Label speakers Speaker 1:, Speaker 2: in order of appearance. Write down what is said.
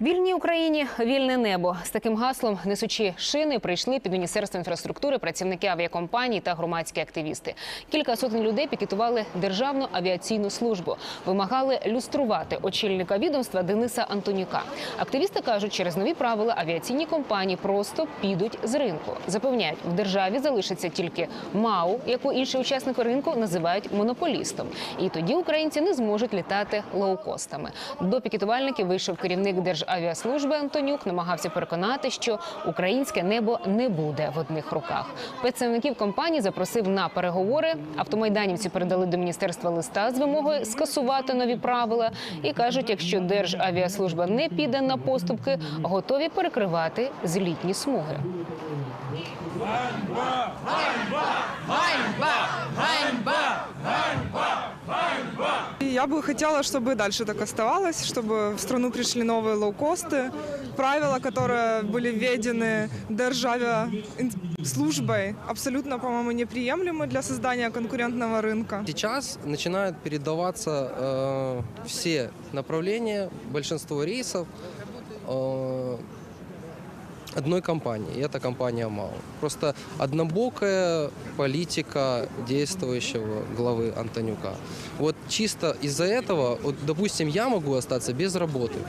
Speaker 1: Вільній Україні вільне небо з таким гаслом, несучи шини, прийшли під міністерство інфраструктури працівники авіакомпаній та громадські активісти. Кілька сотень людей пікетували державну авіаційну службу, вимагали люструвати очільника відомства Дениса Антонюка. Активісти кажуть, через нові правила авіаційні компанії просто підуть з ринку. Запевняють, в державі залишиться тільки МАУ, яку інші учасники ринку називають монополістом. І тоді українці не зможуть літати лоукостами. До пікетувальників вийшов керівник Державіаслужби Антонюк, намагався переконати, що українське небо не буде в одних руках. Представників компанії запросив на переговори. Автомайданівці передали до міністерства листа з вимогою скасувати нові правила і кажуть, якщо Державіаслужба не піде на поступки, готові перекривати злітні смуги.
Speaker 2: Я бы хотела, чтобы и дальше так оставалось, чтобы в страну пришли новые лоукосты, правила, которые были введены державе службой, абсолютно, по-моему, неприемлемы для создания конкурентного рынка.
Speaker 3: Сейчас начинают передаваться э, все направления, большинство рейсов э, одной компании, и это компания МАУ. Просто однобокая политика действующего главы Антонюка. Вот чисто из-за этого, вот, допустим, я могу остаться без работы.